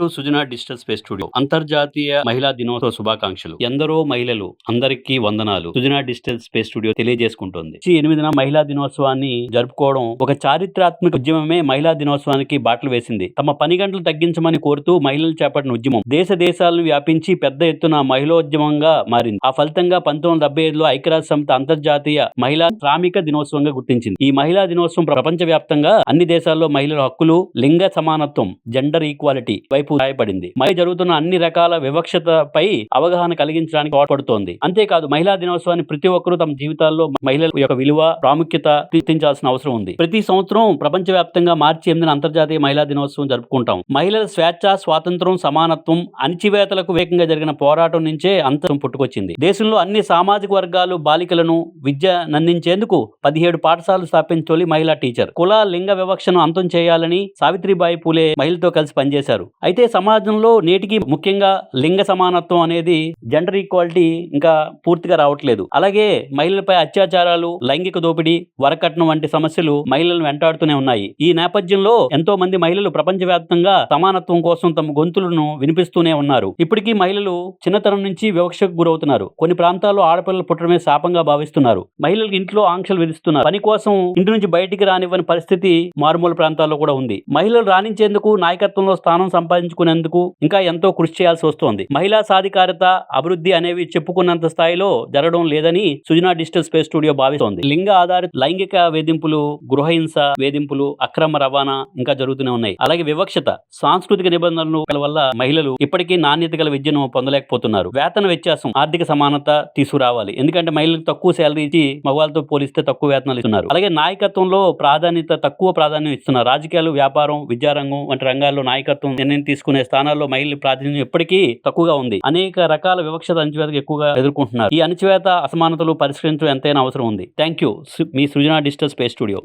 To Sujana digital space studio. అంతర్జాతీయ మహిళా దినోత్సవ శుభాకాంక్షలు. ఎందరో మహిళలు అందరికీ వందనాలు. సుజనా డిజిటల్ స్పేస్ స్టూడియో తెలియజేసుకుంటోంది. ఎనిమిదిన మహిళా దినోత్సవాన్ని జరుపుకోవడం ఒక చారిత్రాత్మక ఉద్యమమే మహిళా దినోత్సవానికి బాటలు వేసింది. తమ పని గంటలు తగ్గించమని కోరుతూ మహిళలు చేపట్టిన ఉద్యమం. దేశ దేశాలను వ్యాపించి పెద్ద ఎత్తున మహిళోద్యమంగా మారింది. ఆ ఫలితంగా పంతొమ్మిది వందల డెబ్బై ఐదులో ఐక్యరాజ్య సంస్థ అంతర్జాతీయ మహిళా శ్రామిక దినోత్సవంగా గుర్తించింది. ఈ మహిళా దినోత్సవం ప్రపంచ వ్యాప్తంగా అన్ని దేశాల్లో మహిళల హక్కులు లింగ సమానత్వం జెండర్ ఈక్వాలిటీ వైపు సహాయపడింది మరి జరుగుతున్న అన్ని రకాల వివక్షతపై అవగాహన కలిగించడానికి తోడ్పడుతోంది. అంతేకాదు మహిళా దినోత్సవాన్ని ప్రతి ఒక్కరూ తమ జీవితాల్లో మహిళల యొక్క విలువ ప్రాముఖ్యత గుర్తించాల్సిన అవసరం ఉంది. ప్రతి సంవత్సరం ప్రపంచ వ్యాప్తంగా మార్చి ఎనిమిదిన అంతర్జాతీయ మహిళా దినోత్సవం జరుపుకుంటాం. మహిళల స్వేచ్ఛ స్వాతంత్రం సమానత్వం అణచివేతలకు వేగంగా జరిగిన పోరాటం నుంచే అంతరం పుట్టుకొచ్చింది. దేశంలో అన్ని సామాజిక వర్గాలు బాలికలను విద్య నందించేందుకు పదిహేడు పాఠశాలలు స్థాపించిన తొలి మహిళా టీచర్. కుల లింగ వివక్షను అంతం చేయాలని సావిత్రిబాయి పూలే మహిళతో కలిసి పనిచేశారు. అయితే సమాజంలో నేటికి ముఖ్యంగా లింగ సమానత్వం అనేది జెండర్ ఈక్వాలిటీ ఇంకా పూర్తిగా రావట్లేదు. అలాగే మహిళలపై అత్యాచారాలు లైంగిక దోపిడీ వరకట్నం వంటి సమస్యలు మహిళలను వెంటాడుతూనే ఉన్నాయి. ఈ నేపథ్యంలో ఎంతో మంది మహిళలు ప్రపంచవ్యాప్తంగా సమానత్వం కోసం తమ గొంతులను వినిపిస్తూనే ఉన్నారు. ఇప్పటికీ మహిళలు చిన్నతనం నుంచి వివక్షకు గురవుతున్నారు. కొన్ని ప్రాంతాల్లో ఆడపిల్లలు పుట్టడమే శాపంగా భావిస్తున్నారు. మహిళలకు ఇంట్లో ఆంక్షలు విధిస్తున్నారు. పని కోసం ఇంటి నుంచి బయటికి రానివ్వని పరిస్థితి మారుమూల ప్రాంతాల్లో కూడా ఉంది. మహిళలు రాణించేందుకు నాయకత్వంలో స్థానం సాధించుకునేందుకు ఇంకా ఎంతో కృషి చేయాల్సి వస్తోంది. మహిళా సాధికారత అభివృద్ధి అనేవి చెప్పుకున్నంత స్థాయిలో జరగడం లేదని సుజనా డిజిటల్ స్పేస్ స్టూడియో భావిస్తోంది. లింగ ఆధారిత లైంగిక వేధింపులు గృహహింస వేధింపులు అక్రమ రవాణా ఇంకా జరుగుతూనే ఉన్నాయి. అలాగే వివక్షత సాంస్కృతిక నిబంధనలు వల్ల మహిళలు ఇప్పటికీ నాణ్యత గల విద్యను పొందలేకపోతున్నారు. వేతన వ్యత్యాసం ఆర్థిక సమానత తీసుకురావాలి. ఎందుకంటే మహిళలకు తక్కువ శాలరీ ఇచ్చి మగవాళ్ళతో పోలిస్తే తక్కువ వేతనాలు ఇస్తున్నారు. అలాగే నాయకత్వంలో ప్రాధాన్యత తక్కువ ప్రాధాన్యం ఇస్తున్నారు. రాజకీయాలు వ్యాపారం విద్యారంగం వంటి రంగాల్లో నాయకత్వం నిర్ణయం తీసుకునే స్థానాల్లో మహిళల ప్రాతినిధ్యం ఇప్పటికీ తక్కువగా ఉంది. అనేక రకాల వివక్షత అణచివేతకు ఎక్కువగా ఎదుర్కొంటున్నారు. ఈ అణచివేత అసమానతలు పరిష్కరించడం ఎంతైనా అవసరం ఉంది. థ్యాంక్ యూ మీ సృజన డిజిటల్ స్పేస్ స్టూడియో.